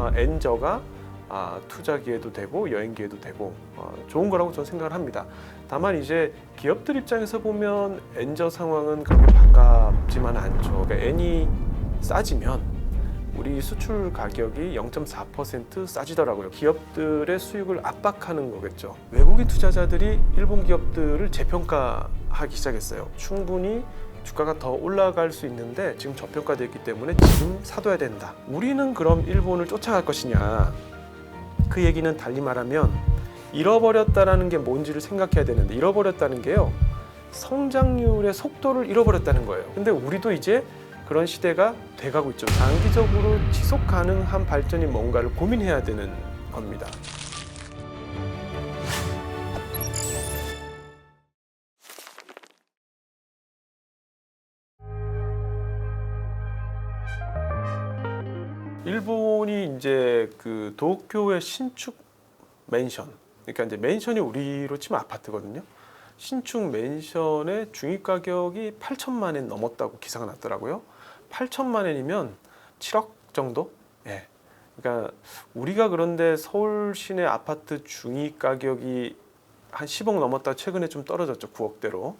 아, 엔저가 아, 투자 기회도 되고 여행 기회도 되고 어, 좋은 거라고 저는 생각을 합니다. 다만 이제 기업들 입장에서 보면 엔저 상황은 그렇게 반갑지만 않죠. 그러니까 N이 싸지면 우리 수출 가격이 0.4% 싸지더라고요. 기업들의 수익을 압박하는 거겠죠. 외국인 투자자들이 일본 기업들을 재평가하기 시작했어요. 충분히 주가가 더 올라갈 수 있는데 지금 저평가되어 있기 때문에 지금 사둬야 된다. 우리는 그럼 일본을 쫓아갈 것이냐? 그 얘기는 달리 말하면 잃어버렸다라는 게 뭔지를 생각해야 되는데 잃어버렸다는 게요. 성장률의 속도를 잃어버렸다는 거예요. 근데 우리도 이제 그런 시대가 돼가고 있죠. 장기적으로 지속 가능한 발전이 뭔가를 고민해야 되는 겁니다. 이 이제 그 도쿄의 신축 맨션, 그러니까 이제 맨션이 우리로 치면 아파트거든요. 신축 맨션의 중위 가격이 8천만 엔 넘었다고 기사가 났더라고요. 8천만 엔이면 7억 정도? 예. 그러니까 우리가 그런데 서울 시내 아파트 중위 가격이 한 10억 넘었다 최근에 좀 떨어졌죠. 9억대로.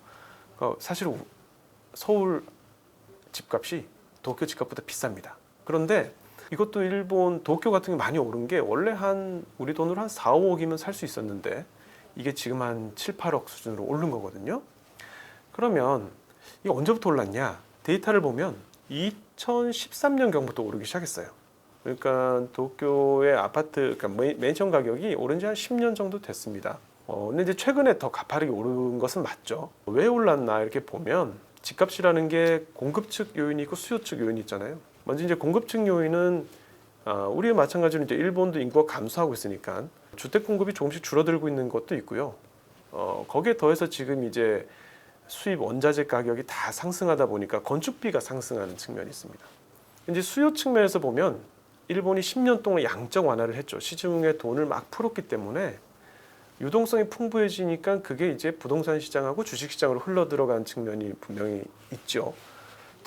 어, 사실 우- 서울 집값이 도쿄 집값보다 비쌉니다. 그런데 이것도 일본 도쿄 같은 게 많이 오른 게 원래 한 우리 돈으로 한 4, 5억이면 살 수 있었는데 이게 지금 한 7, 8억 수준으로 오른 거거든요. 그러면 이게 언제부터 올랐냐? 데이터를 보면 2013년 경부터 오르기 시작했어요. 그러니까 도쿄의 아파트, 그러니까 맨- 맨션 가격이 오른 지 한 10년 정도 됐습니다. 어, 근데 이제 최근에 더 가파르게 오른 것은 맞죠. 왜 올랐나 이렇게 보면 집값이라는 게 공급 측 요인이 있고 수요 측 요인이 있잖아요. 먼저 이제 공급 측 요인은 아, 우리와 마찬가지로 이제 일본도 인구가 감소하고 있으니까 주택 공급이 조금씩 줄어들고 있는 것도 있고요. 어, 거기에 더해서 지금 이제 수입 원자재 가격이 다 상승하다 보니까 건축비가 상승하는 측면이 있습니다. 이제 수요 측면에서 보면 일본이 10년 동안 양적 완화를 했죠. 시중에 돈을 막 풀었기 때문에 유동성이 풍부해지니까 그게 이제 부동산 시장하고 주식 시장으로 흘러 들어간 측면이 분명히 있죠.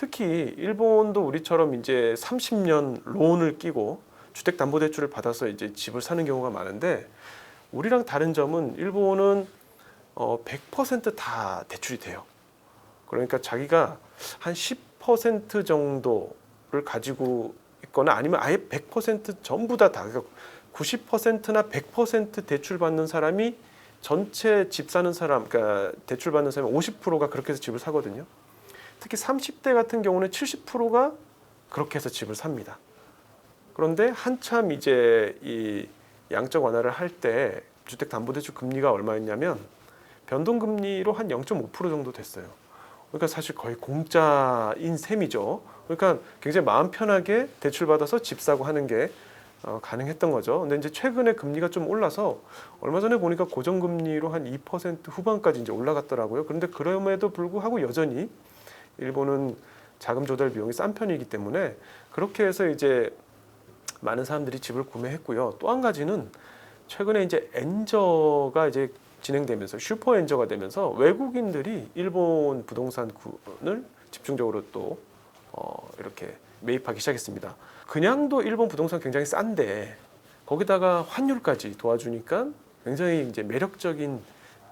특히 일본도 우리처럼 이제 30년 론을 끼고 주택 담보 대출을 받아서 이제 집을 사는 경우가 많은데 우리랑 다른 점은 일본은 어 100%다 대출이 돼요. 그러니까 자기가 한 10% 정도를 가지고 있거나 아니면 아예 100% 전부 다 다. 그러니까 90%나 100% 대출 받는 사람이 전체 집 사는 사람, 그러니까 대출 받는 사람 50%가 그렇게 해서 집을 사거든요. 특히 30대 같은 경우는 70%가 그렇게 해서 집을 삽니다. 그런데 한참 이제 이 양적 완화를 할 때 주택 담보 대출 금리가 얼마였냐면 변동 금리로 한 0.5% 정도 됐어요. 그러니까 사실 거의 공짜인 셈이죠. 그러니까 굉장히 마음 편하게 대출 받아서 집 사고 하는 게 어, 가능했던 거죠. 근데 이제 최근에 금리가 좀 올라서 얼마 전에 보니까 고정 금리로 한 2% 후반까지 이제 올라갔더라고요. 그런데 그럼에도 불구하고 여전히 일본은 자금 조달 비용이 싼 편이기 때문에 그렇게 해서 이제 많은 사람들이 집을 구매했고요. 또 한 가지는 최근에 이제 엔저가 이제 진행되면서 슈퍼 엔저가 되면서 외국인들이 일본 부동산군을 집중적으로 또 어, 이렇게 매입하기 시작했습니다. 그냥도 일본 부동산 굉장히 싼데 거기다가 환율까지 도와주니까 굉장히 이제 매력적인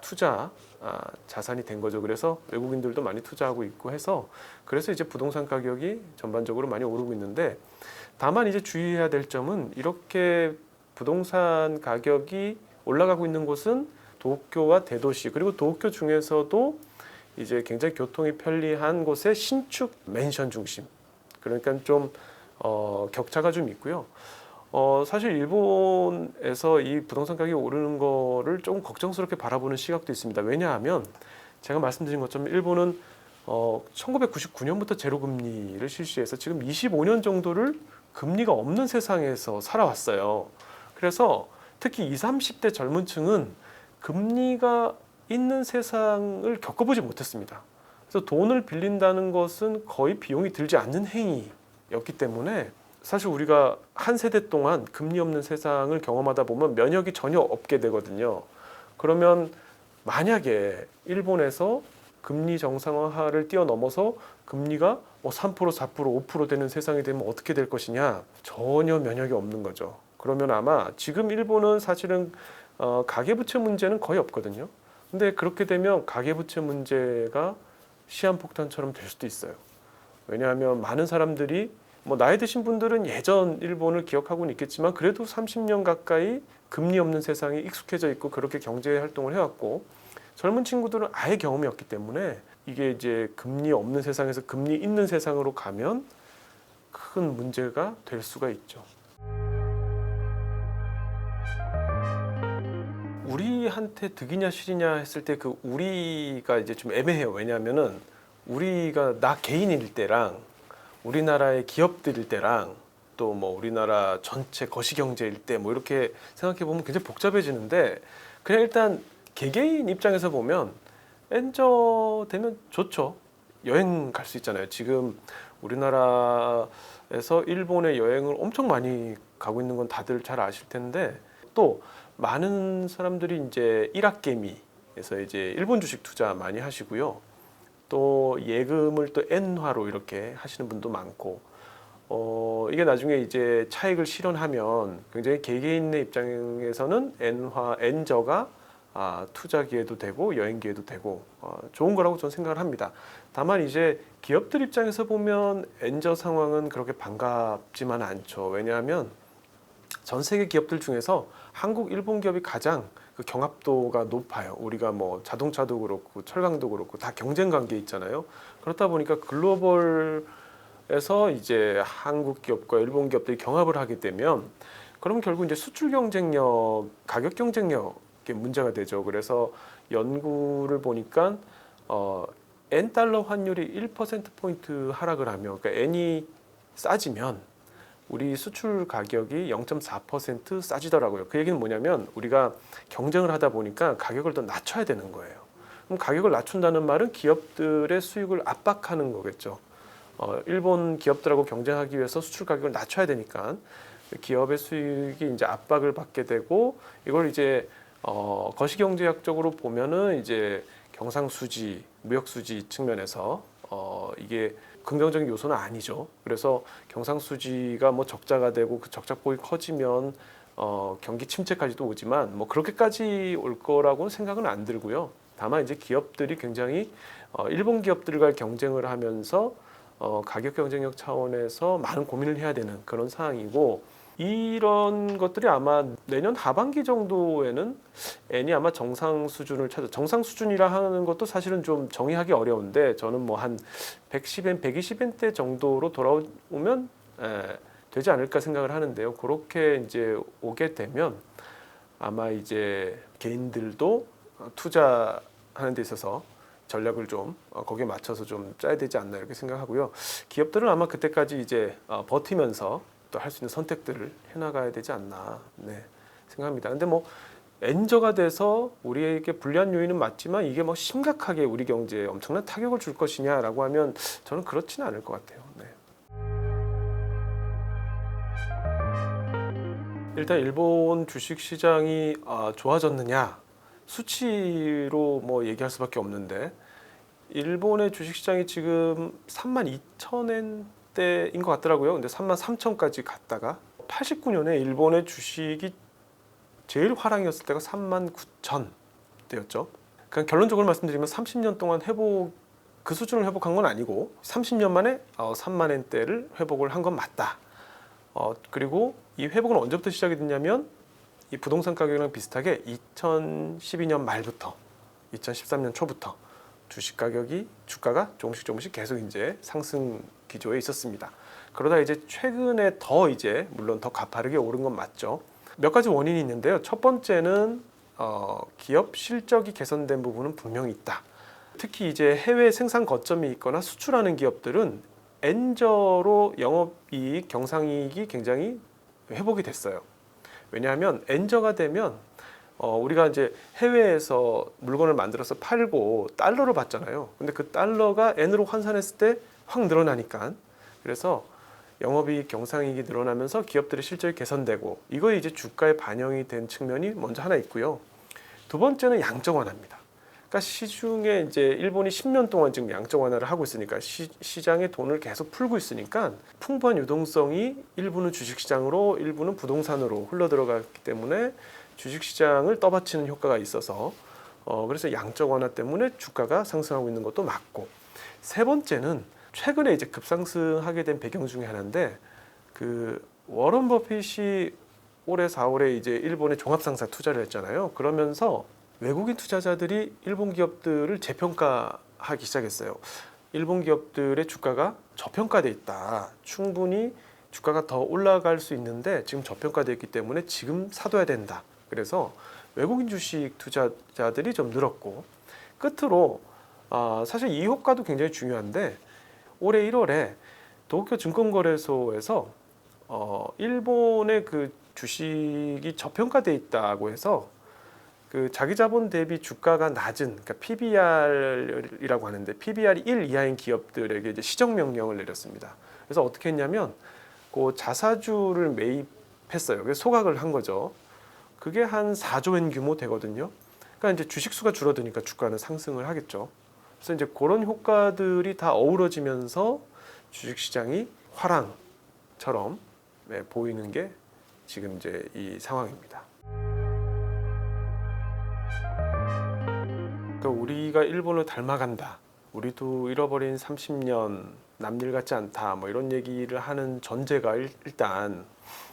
투자 아, 자산이 된 거죠. 그래서 외국인들도 많이 투자하고 있고 해서 그래서 이제 부동산 가격이 전반적으로 많이 오르고 있는데 다만 이제 주의해야 될 점은 이렇게 부동산 가격이 올라가고 있는 곳은 도쿄와 대도시 그리고 도쿄 중에서도 이제 굉장히 교통이 편리한 곳의 신축 맨션 중심 그러니까 좀 어, 격차가 좀 있고요. 어, 사실 일본에서 이 부동산 가격이 오르는 거를 조금 걱정스럽게 바라보는 시각도 있습니다. 왜냐하면 제가 말씀드린 것처럼 일본은 어, 1999년부터 제로 금리를 실시해서 지금 25년 정도를 금리가 없는 세상에서 살아왔어요. 그래서 특히 20, 30대 젊은 층은 금리가 있는 세상을 겪어보지 못했습니다. 그래서 돈을 빌린다는 것은 거의 비용이 들지 않는 행위였기 때문에 사실 우리가 한 세대 동안 금리 없는 세상을 경험하다 보면 면역이 전혀 없게 되거든요. 그러면 만약에 일본에서 금리 정상화를 뛰어넘어서 금리가 뭐 3%, 4%, 5% 되는 세상이 되면 어떻게 될 것이냐 전혀 면역이 없는 거죠. 그러면 아마 지금 일본은 사실은 어, 가계부채 문제는 거의 없거든요. 근데 그렇게 되면 가계부채 문제가 시한폭탄처럼 될 수도 있어요. 왜냐하면 많은 사람들이 뭐 나이 드신 분들은 예전 일본을 기억하고는 있겠지만 그래도 30년 가까이 금리 없는 세상에 익숙해져 있고 그렇게 경제 활동을 해왔고 젊은 친구들은 아예 경험이 없기 때문에 이게 이제 금리 없는 세상에서 금리 있는 세상으로 가면 큰 문제가 될 수가 있죠. 우리한테 득이냐 실이냐 했을 때 그 우리가 이제 좀 애매해요. 왜냐하면은 우리가 나 개인일 때랑 우리나라의 기업들일 때랑 또 뭐 우리나라 전체 거시 경제일 때 뭐 이렇게 생각해 보면 굉장히 복잡해지는데 그냥 일단 개개인 입장에서 보면 엔저 되면 좋죠. 여행 갈 수 있잖아요. 지금 우리나라에서 일본에 여행을 엄청 많이 가고 있는 건 다들 잘 아실 텐데 또 많은 사람들이 이제 일학개미에서 이제 일본 주식 투자 많이 하시고요. 또 예금을 또 엔화로 이렇게 하시는 분도 많고 어 이게 나중에 이제 차익을 실현하면 굉장히 개개인의 입장에서는 엔화 엔저가 아, 투자 기회도 되고 여행 기회도 되고 어, 좋은 거라고 저는 생각을 합니다. 다만 이제 기업들 입장에서 보면 엔저 상황은 그렇게 반갑지만 않죠. 왜냐하면 전 세계 기업들 중에서 한국, 일본 기업이 가장 그 경합도가 높아요. 우리가 뭐 자동차도 그렇고 철강도 그렇고 다 경쟁 관계에 있잖아요. 그렇다 보니까 글로벌에서 이제 한국 기업과 일본 기업들이 경합을 하게 되면 그러면 결국 이제 수출 경쟁력, 가격 경쟁력에 문제가 되죠. 그래서 연구를 보니까 어, N 달러 환율이 1% 포인트 하락을 하면 그러니까 N이 싸지면 우리 수출 가격이 0.4% 싸지더라고요. 그 얘기는 뭐냐면 우리가 경쟁을 하다 보니까 가격을 더 낮춰야 되는 거예요. 그럼 가격을 낮춘다는 말은 기업들의 수익을 압박하는 거겠죠. 어, 일본 기업들하고 경쟁하기 위해서 수출 가격을 낮춰야 되니까 기업의 수익이 이제 압박을 받게 되고 이걸 이제 어, 거시경제학적으로 보면은 이제 경상수지, 무역수지 측면에서 어, 이게 긍정적인 요소는 아니죠. 그래서 경상수지가 뭐 적자가 되고 그 적자폭이 커지면 어, 경기 침체까지도 오지만 뭐 그렇게까지 올 거라고는 생각은 안 들고요. 다만 이제 기업들이 굉장히 어, 일본 기업들과 경쟁을 하면서 어, 가격 경쟁력 차원에서 많은 고민을 해야 되는 그런 상황이고 이런 것들이 아마 내년 하반기 정도에는 N이 아마 정상 수준을 찾아 정상 수준이라 하는 것도 사실은 좀 정의하기 어려운데 저는 뭐 한 110엔, 120엔대 정도로 돌아오면 에, 되지 않을까 생각을 하는데요. 그렇게 이제 오게 되면 아마 이제 개인들도 투자하는 데 있어서 전략을 좀 어, 거기에 맞춰서 좀 짜야 되지 않나 이렇게 생각하고요. 기업들은 아마 그때까지 이제 어, 버티면서 또 할 수 있는 선택들을 해나가야 되지 않나 네, 생각합니다. 근데 뭐 엔저가 돼서 우리에게 불리한 요인은 맞지만 이게 뭐 심각하게 우리 경제에 엄청난 타격을 줄 것이냐라고 하면 저는 그렇지는 않을 것 같아요. 네. 일단 일본 주식 시장이 아, 좋아졌느냐 수치로 뭐 얘기할 수밖에 없는데 일본의 주식 시장이 지금 3만 2천 엔 대인 것 같더라고요. 근데 3만 3천까지 갔다가 89년에 일본의 주식이 제일 화랑이었을 때가 3만 9천 대였죠. 그냥 결론적으로 말씀드리면 30년 동안 회복 그 수준을 회복한 건 아니고 30년 만에 어, 3만 엔대를 회복을 한 건 맞다. 어, 그리고 이 회복은 언제부터 시작이 됐냐면 이 부동산 가격이랑 비슷하게 2012년 말부터 2013년 초부터 주식 가격이 주가가 조금씩 조금씩 계속 이제 상승 기조에 있었습니다. 그러다 이제 최근에 더 이제 물론 더 가파르게 오른 건 맞죠. 몇 가지 원인이 있는데요. 첫 번째는 어, 기업 실적이 개선된 부분은 분명히 있다. 특히 이제 해외 생산 거점이 있거나 수출하는 기업들은 엔저로 영업이익, 경상이익이 굉장히 회복이 됐어요. 왜냐하면 엔저가 되면 어, 우리가 이제 해외에서 물건을 만들어서 팔고 달러로 받잖아요. 근데 그 달러가 엔으로 환산했을 때 확 늘어나니까 그래서 영업이익, 경상이익이 늘어나면서 기업들의 실적이 개선되고 이거 이제 주가에 반영이 된 측면이 먼저 하나 있고요. 두 번째는 양적 완화입니다. 그러니까 시중에 이제 일본이 10년 동안 지금 양적 완화를 하고 있으니까 시, 시장에 돈을 계속 풀고 있으니까 풍부한 유동성이 일부는 주식시장으로 일부는 부동산으로 흘러 들어갔기 때문에 주식시장을 떠받치는 효과가 있어서 어, 그래서 양적 완화 때문에 주가가 상승하고 있는 것도 맞고 세 번째는 최근에 이제 급상승하게 된 배경 중에 하나인데 그 워런 버핏이 올해 4월에 이제 일본에 종합상사 투자를 했잖아요. 그러면서 외국인 투자자들이 일본 기업들을 재평가하기 시작했어요. 일본 기업들의 주가가 저평가돼 있다. 충분히 주가가 더 올라갈 수 있는데 지금 저평가돼 있기 때문에 지금 사둬야 된다. 그래서 외국인 주식 투자자들이 좀 늘었고 끝으로 아, 사실 이 효과도 굉장히 중요한데 올해 1월에 도쿄 증권거래소에서 어, 일본의 그 주식이 저평가돼 있다고 해서 그 자기 자본 대비 주가가 낮은 그러니까 PBR이라고 하는데 PBR이 1 이하인 기업들에게 이제 시정 명령을 내렸습니다. 그래서 어떻게 했냐면 그 자사주를 매입했어요. 그래서 소각을 한 거죠. 그게 한 4조 엔 규모 되거든요. 그러니까 이제 주식 수가 줄어드니까 주가는 상승을 하겠죠. 그래서 이제 그런 효과들이 다 어우러지면서 주식 시장이 화랑처럼 네, 보이는 게 지금 이제 이 상황입니다. 그러니까 우리가 일본을 닮아간다. 우리도 잃어버린 30년 남일 같지 않다. 뭐 이런 얘기를 하는 전제가 일- 일단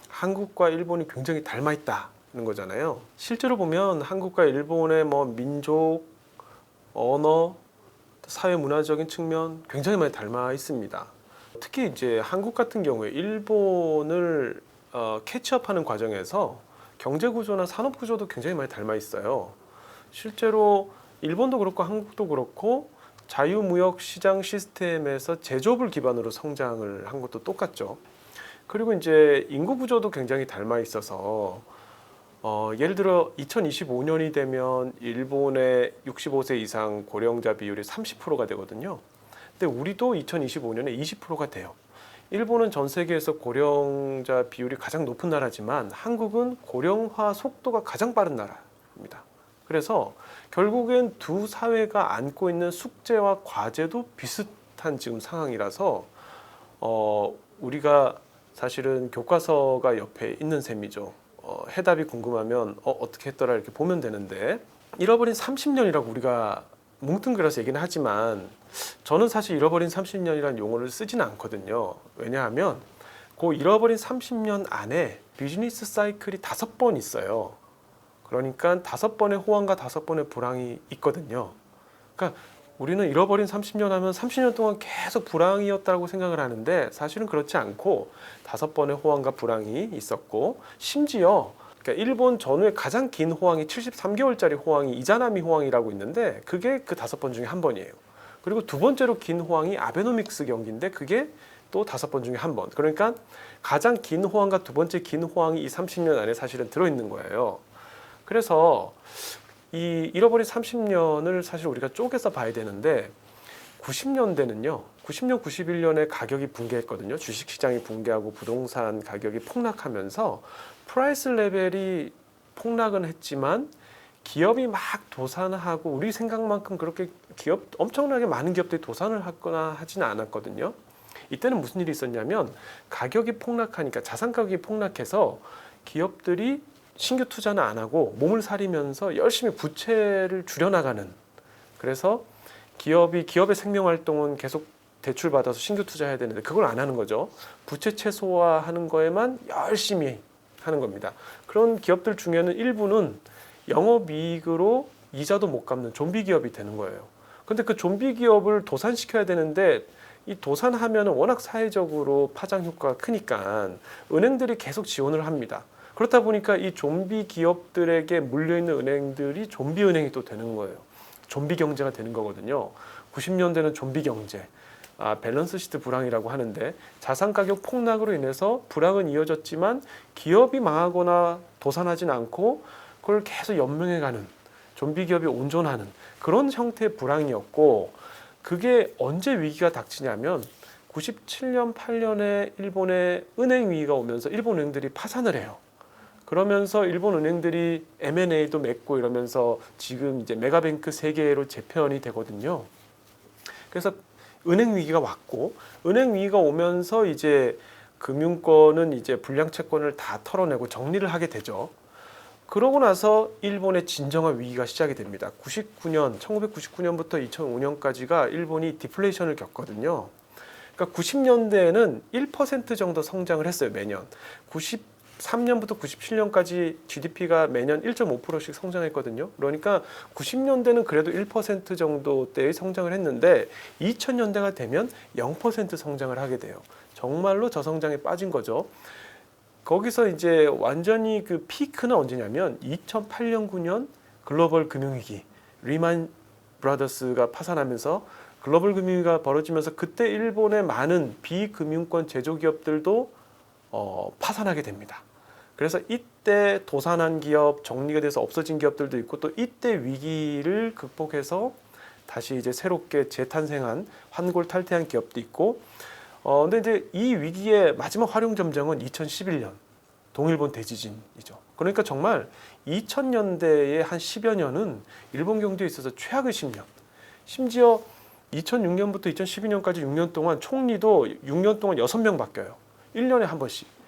한국과 일본이 굉장히 닮아 있다는 거잖아요. 실제로 보면 한국과 일본의 뭐 민족, 언어, 사회 문화적인 측면 굉장히 많이 닮아 있습니다. 특히 이제 한국 같은 경우에 일본을 어, 캐치업하는 과정에서 경제 구조나 산업 구조도 굉장히 많이 닮아 있어요. 실제로 일본도 그렇고 한국도 그렇고 자유무역 시장 시스템에서 제조업을 기반으로 성장을 한 것도 똑같죠. 그리고 이제 인구 구조도 굉장히 닮아 있어서 어, 예를 들어 2025년이 되면 일본의 65세 이상 고령자 비율이 30%가 되거든요. 근데 우리도 2025년에 20%가 돼요. 일본은 전 세계에서 고령자 비율이 가장 높은 나라지만 한국은 고령화 속도가 가장 빠른 나라입니다. 그래서 결국엔 두 사회가 안고 있는 숙제와 과제도 비슷한 지금 상황이라서 어, 우리가 사실은 교과서가 옆에 있는 셈이죠. 어, 해답이 궁금하면 어, 어떻게 했더라 이렇게 보면 되는데 잃어버린 30년이라고 우리가 뭉뚱그려서 얘기는 하지만 저는 사실 잃어버린 30년이라는 용어를 쓰지는 않거든요. 왜냐하면 그 잃어버린 30년 안에 비즈니스 사이클이 다섯 번 있어요. 그러니까 다섯 번의 호황과 다섯 번의 불황이 있거든요. 그러니까 우리는 잃어버린 30년 하면 30년 동안 계속 불황이었다고 생각을 하는데 사실은 그렇지 않고 다섯 번의 호황과 불황이 있었고 심지어 그러니까 일본 전후에 가장 긴 호황이 73개월짜리 호황이 이자나미 호황이라고 있는데 그게 그 다섯 번 중에 한 번이에요. 그리고 두 번째로 긴 호황이 아베노믹스 경기인데 그게 또 다섯 번 중에 한 번. 그러니까 가장 긴 호황과 두 번째 긴 호황이 이 30년 안에 사실은 들어 있는 거예요. 그래서 이 잃어버린 30년을 사실 우리가 쪼개서 봐야 되는데 90년대는요. 90년, 91년에 가격이 붕괴했거든요. 주식 시장이 붕괴하고 부동산 가격이 폭락하면서 프라이스 레벨이 폭락은 했지만 기업이 막 도산하고 우리 생각만큼 그렇게 기업 엄청나게 많은 기업들이 도산을 하거나 하지는 않았거든요. 이때는 무슨 일이 있었냐면 가격이 폭락하니까 자산 가격이 폭락해서 기업들이 신규 투자는 안 하고 몸을 사리면서 열심히 부채를 줄여나가는 그래서 기업이 기업의 생명 활동은 계속 대출 받아서 신규 투자해야 되는데 그걸 안 하는 거죠. 부채 최소화하는 거에만 열심히 하는 겁니다. 그런 기업들 중에는 일부는 영업이익으로 이자도 못 갚는 좀비 기업이 되는 거예요. 근데 그 좀비 기업을 도산시켜야 되는데 이 도산하면은 워낙 사회적으로 파장 효과가 크니까 은행들이 계속 지원을 합니다. 그렇다 보니까 이 좀비 기업들에게 물려 있는 은행들이 좀비 은행이 또 되는 거예요. 좀비 경제가 되는 거거든요. 90년대는 좀비 경제. 아, 밸런스 시트 불황이라고 하는데 자산 가격 폭락으로 인해서 불황은 이어졌지만 기업이 망하거나 도산하진 않고 그걸 계속 연명해가는 좀비 기업이 온전하는 그런 형태의 불황이었고 그게 언제 위기가 닥치냐면 97년 8년에 일본의 은행 위기가 오면서 일본 은행들이 파산을 해요. 그러면서 일본 은행들이 M&A도 맺고 이러면서 지금 이제 메가뱅크 세계로 재편이 되거든요. 그래서 은행 위기가 왔고 은행 위기가 오면서 이제 금융권은 이제 불량 채권을 다 털어내고 정리를 하게 되죠. 그러고 나서 일본의 진정한 위기가 시작이 됩니다. 99년, 1999년부터 2005년까지가 일본이 디플레이션을 겪거든요. 그러니까 90년대에는 1% 정도 성장을 했어요, 매년. 93년부터 97년까지 GDP가 매년 1.5%씩 성장했거든요. 그러니까 90년대는 그래도 1% 정도대의 성장을 했는데 2000년대가 되면 0% 성장을 하게 돼요. 정말로 저성장에 빠진 거죠. 거기서 이제 완전히 그 피크는 언제냐면 2008년 9년 글로벌 금융위기 리만 브라더스가 파산하면서 글로벌 금융위기가 벌어지면서 그때 일본의 많은 비금융권 제조기업들도 어, 파산하게 됩니다. 그래서 이때 도산한 기업, 정리가 돼서 없어진 기업들도 있고 또 이때 위기를 극복해서 다시 이제 새롭게 재탄생한 환골 탈퇴한 기업도 있고 어 근데 이제 이 위기의 마지막 활용 점정은 2011년 동일본 대지진이죠. 그러니까 정말 2000년대의 한 10여 년은 일본 경제에 있어서 최악의 10년. 심지어 2006년부터 2012년까지 6년 동안 총리도 6년 동안 6명 바뀌어요. 1년에 한 번씩.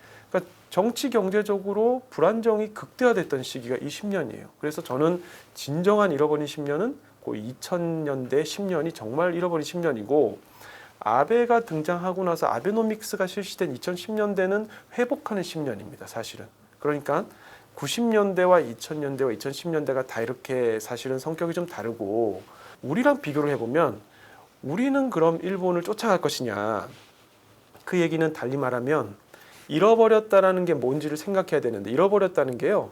정치 경제적으로 불안정이 극대화됐던 시기가 이 10년이에요. 그래서 저는 진정한 잃어버린 10년은 그 2000년대 10년이 정말 잃어버린 10년이고 아베가 등장하고 나서 아베노믹스가 실시된 2010년대는 회복하는 10년입니다. 사실은. 그러니까 90년대와 2000년대와 2010년대가 다 이렇게 사실은 성격이 좀 다르고 우리랑 비교를 해보면 우리는 그럼 일본을 쫓아갈 것이냐 그 얘기는 달리 말하면 잃어버렸다라는 게 뭔지를 생각해야 되는데 잃어버렸다는 게요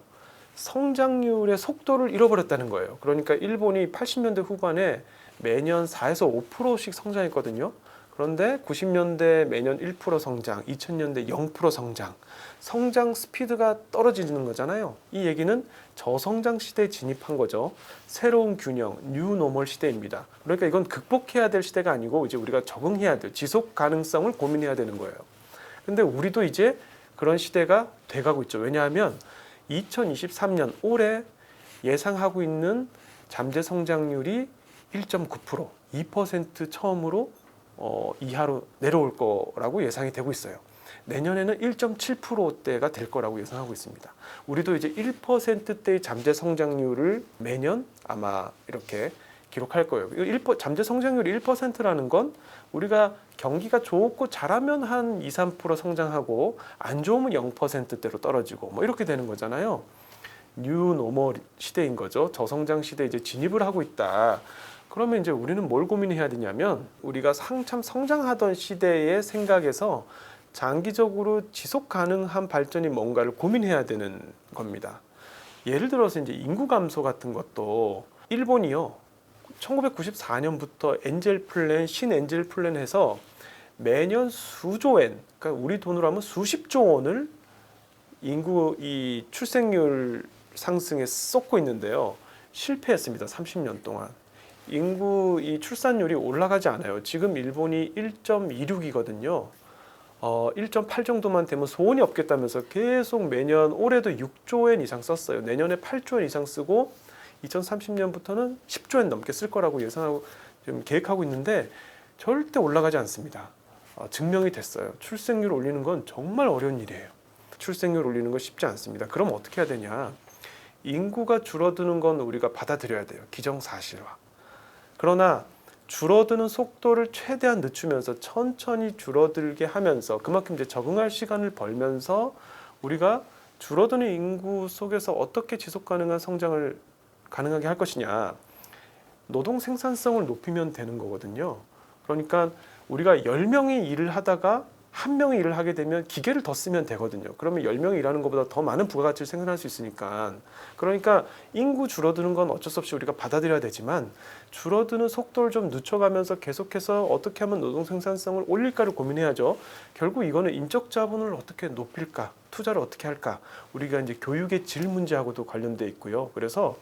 성장률의 속도를 잃어버렸다는 거예요. 그러니까 일본이 80년대 후반에 매년 4에서 5%씩 성장했거든요. 그런데 90년대 매년 1% 성장, 2000년대 0% 성장, 성장 스피드가 떨어지는 거잖아요. 이 얘기는 저성장 시대에 진입한 거죠. 새로운 균형, 뉴 노멀 시대입니다. 그러니까 이건 극복해야 될 시대가 아니고 이제 우리가 적응해야 될 지속 가능성을 고민해야 되는 거예요. 근데 우리도 이제 그런 시대가 돼가고 있죠. 왜냐하면 2023년 올해 예상하고 있는 잠재 성장률이 1.9%, 2% 처음으로 어, 이하로 내려올 거라고 예상이 되고 있어요. 내년에는 1.7%대가 될 거라고 예상하고 있습니다. 우리도 이제 1%대의 잠재 성장률을 매년 아마 이렇게 기록할 거예요. 1, 잠재 성장률이 1%라는 건 우리가 경기가 좋고 잘하면 한 2, 3% 성장하고 안 좋으면 0%대로 떨어지고 뭐 이렇게 되는 거잖아요. 뉴 노멀 시대인 거죠. 저성장 시대에 이제 진입을 하고 있다. 그러면 이제 우리는 뭘 고민해야 되냐면 우리가 한참 성장하던 시대의 생각에서 장기적으로 지속 가능한 발전이 뭔가를 고민해야 되는 겁니다. 예를 들어서 이제 인구 감소 같은 것도 일본이요. 1994년부터 엔젤 플랜, 신 엔젤 플랜 해서 매년 수조 엔, 그러니까 우리 돈으로 하면 수십조 원을 인구 이 출생률 상승에 쏟고 있는데요. 실패했습니다. 30년 동안. 인구 이 출산율이 올라가지 않아요. 지금 일본이 1.26이거든요. 어, 1.8 정도만 되면 소원이 없겠다면서 계속 매년 올해도 6조 엔 이상 썼어요. 내년에 8조 엔 이상 쓰고 2030년부터는 10조 엔 넘게 쓸 거라고 예상하고 지금 계획하고 있는데 절대 올라가지 않습니다. 어, 증명이 됐어요. 출생률 올리는 건 정말 어려운 일이에요. 출생률 올리는 건 쉽지 않습니다. 그럼 어떻게 해야 되냐? 인구가 줄어드는 건 우리가 받아들여야 돼요. 기정사실화. 그러나 줄어드는 속도를 최대한 늦추면서 천천히 줄어들게 하면서 그만큼 이제 적응할 시간을 벌면서 우리가 줄어드는 인구 속에서 어떻게 지속 가능한 성장을 가능하게 할 것이냐 노동 생산성을 높이면 되는 거거든요. 그러니까 우리가 10명이 일을 하다가 한 명이 일을 하게 되면 기계를 더 쓰면 되거든요. 그러면 10명이 일하는 것보다 더 많은 부가가치를 생산할 수 있으니까. 그러니까 인구 줄어드는 건 어쩔 수 없이 우리가 받아들여야 되지만 줄어드는 속도를 좀 늦춰가면서 계속해서 어떻게 하면 노동 생산성을 올릴까를 고민해야죠. 결국 이거는 인적 자본을 어떻게 높일까, 투자를 어떻게 할까. 우리가 이제 교육의 질 문제하고도 관련돼 있고요. 그래서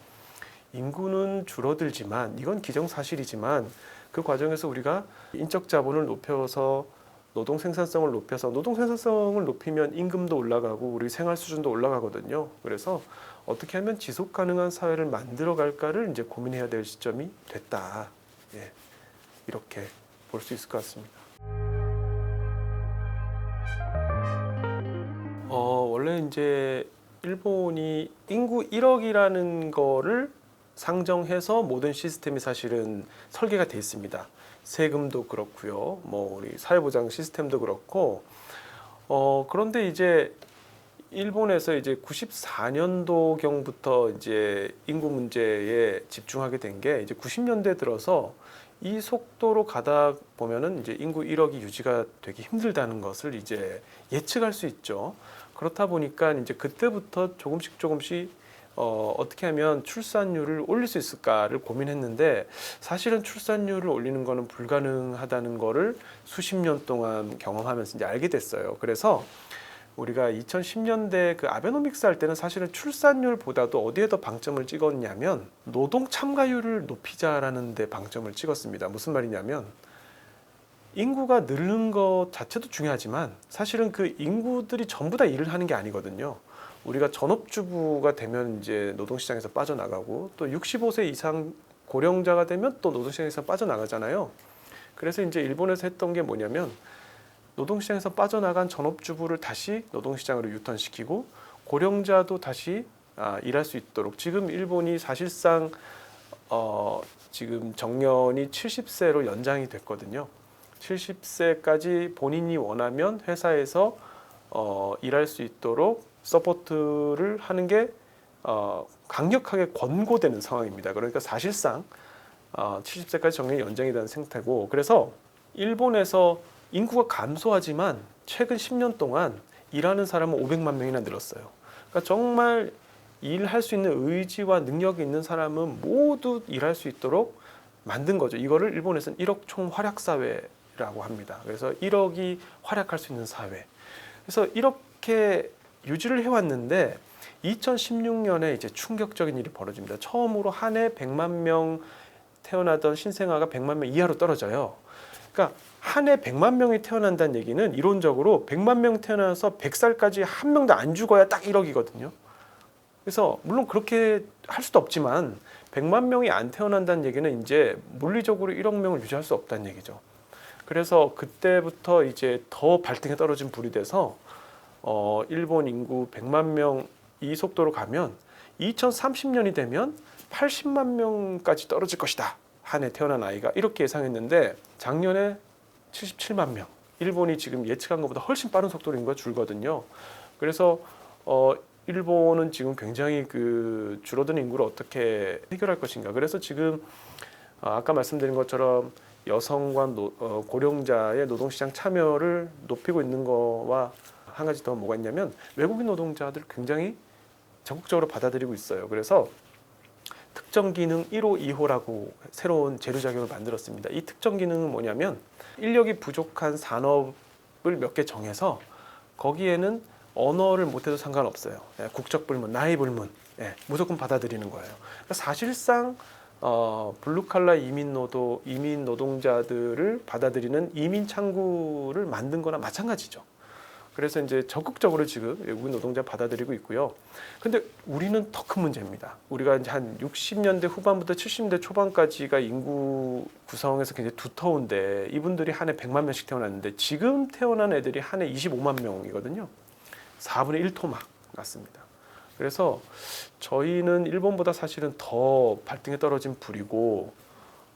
인구는 줄어들지만 이건 기정사실이지만 그 과정에서 우리가 인적 자본을 높여서 노동 생산성을 높여서 노동 생산성을 높이면 임금도 올라가고 우리 생활 수준도 올라가거든요. 그래서 어떻게 하면 지속 가능한 사회를 만들어 갈까를 이제 고민해야 될 시점이 됐다. 예. 이렇게 볼 수 있을 것 같습니다. 어, 원래 이제 일본이 인구 1억이라는 거를 상정해서 모든 시스템이 사실은 설계가 돼 있습니다. 세금도 그렇고요. 뭐 우리 사회보장 시스템도 그렇고 어 그런데 이제 일본에서 이제 94년도 경부터 이제 인구 문제에 집중하게 된 게 이제 90년대 들어서 이 속도로 가다 보면은 이제 인구 1억이 유지가 되기 힘들다는 것을 이제 예측할 수 있죠. 그렇다 보니까 이제 그때부터 조금씩 조금씩 어, 어떻게 하면 출산율을 올릴 수 있을까를 고민했는데 사실은 출산율을 올리는 거는 불가능하다는 거를 수십 년 동안 경험하면서 이제 알게 됐어요. 그래서 우리가 2010년대 그 아베노믹스 할 때는 사실은 출산율보다도 어디에 더 방점을 찍었냐면 노동 참가율을 높이자라는 데 방점을 찍었습니다. 무슨 말이냐면 인구가 늘는 것 자체도 중요하지만 사실은 그 인구들이 전부 다 일을 하는 게 아니거든요. 우리가 전업주부가 되면 이제 노동시장에서 빠져나가고 또 65세 이상 고령자가 되면 또 노동시장에서 빠져나가잖아요. 그래서 이제 일본에서 했던 게 뭐냐면 노동시장에서 빠져나간 전업주부를 다시 노동시장으로 유턴시키고 고령자도 다시 아, 일할 수 있도록 지금 일본이 사실상 어, 지금 정년이 70세로 연장이 됐거든요. 70세까지 본인이 원하면 회사에서 어, 일할 수 있도록 서포트를 하는 게 어, 강력하게 권고되는 상황입니다. 그러니까 사실상 어, 70세까지 정년이 연장이 되는 생태고 그래서 일본에서 인구가 감소하지만 최근 10년 동안 일하는 사람은 500만 명이나 늘었어요. 그러니까 정말 일할 수 있는 의지와 능력이 있는 사람은 모두 일할 수 있도록 만든 거죠. 이거를 일본에서는 1억 총 활약 사회라고 합니다. 그래서 1억이 활약할 수 있는 사회. 그래서 이렇게 유지를 해왔는데 2016년에 이제 충격적인 일이 벌어집니다. 처음으로 한 해 100만 명 태어나던 신생아가 100만 명 이하로 떨어져요. 그러니까 한 해 100만 명이 태어난다는 얘기는 이론적으로 100만 명 태어나서 100살까지 한 명도 안 죽어야 딱 1억이거든요. 그래서 물론 그렇게 할 수도 없지만 100만 명이 안 태어난다는 얘기는 이제 물리적으로 1억 명을 유지할 수 없다는 얘기죠. 그래서 그때부터 이제 더 발등에 떨어진 불이 돼서 어, 일본 인구 100만 명 이 속도로 가면 2030년이 되면 80만 명까지 떨어질 것이다. 한 해 태어난 아이가 이렇게 예상했는데 작년에 77만 명. 일본이 지금 예측한 것보다 훨씬 빠른 속도로 인구가 줄거든요. 그래서 어, 일본은 지금 굉장히 그 줄어든 인구를 어떻게 해결할 것인가. 그래서 지금 어, 아까 말씀드린 것처럼 여성과 노, 어, 고령자의 노동시장 참여를 높이고 있는 거와 한 가지 더 뭐가 있냐면 외국인 노동자들 굉장히 적극적으로 받아들이고 있어요. 그래서 특정 기능 1호, 2호라고 새로운 재료 자격을 만들었습니다. 이 특정 기능은 뭐냐면 인력이 부족한 산업을 몇 개 정해서 거기에는 언어를 못해도 상관없어요. 예, 국적 불문, 나이 불문, 예, 무조건 받아들이는 거예요. 그러니까 사실상 어, 블루칼라 이민 노동 이민 노동자들을 받아들이는 이민 창구를 만든 거나 마찬가지죠. 그래서 이제 적극적으로 지금 외국인 노동자 받아들이고 있고요. 근데 우리는 더 큰 문제입니다. 우리가 이제 한 60년대 후반부터 70년대 초반까지가 인구 구성에서 굉장히 두터운데 이분들이 한 해 100만 명씩 태어났는데 지금 태어난 애들이 한 해 25만 명이거든요. 4분의 1토막 났습니다. 그래서 저희는 일본보다 사실은 더 발등에 떨어진 불이고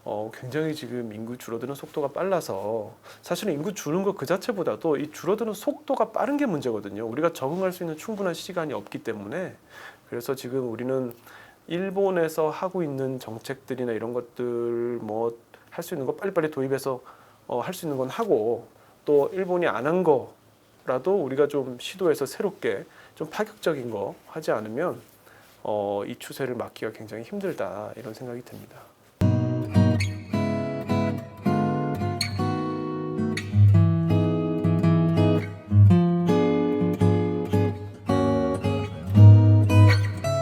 어, 굉장히 지금 인구 줄어드는 속도가 빨라서 사실은 인구 줄는 것 그 자체보다도 이 줄어드는 속도가 빠른 게 문제거든요. 우리가 적응할 수 있는 충분한 시간이 없기 때문에 그래서 지금 우리는 일본에서 하고 있는 정책들이나 이런 것들 뭐 할 수 있는 거 빨리빨리 도입해서 어, 할 수 있는 건 하고 또 일본이 안 한 거라도 우리가 좀 시도해서 새롭게 좀 파격적인 거 하지 않으면 어, 이 추세를 막기가 굉장히 힘들다 이런 생각이 듭니다.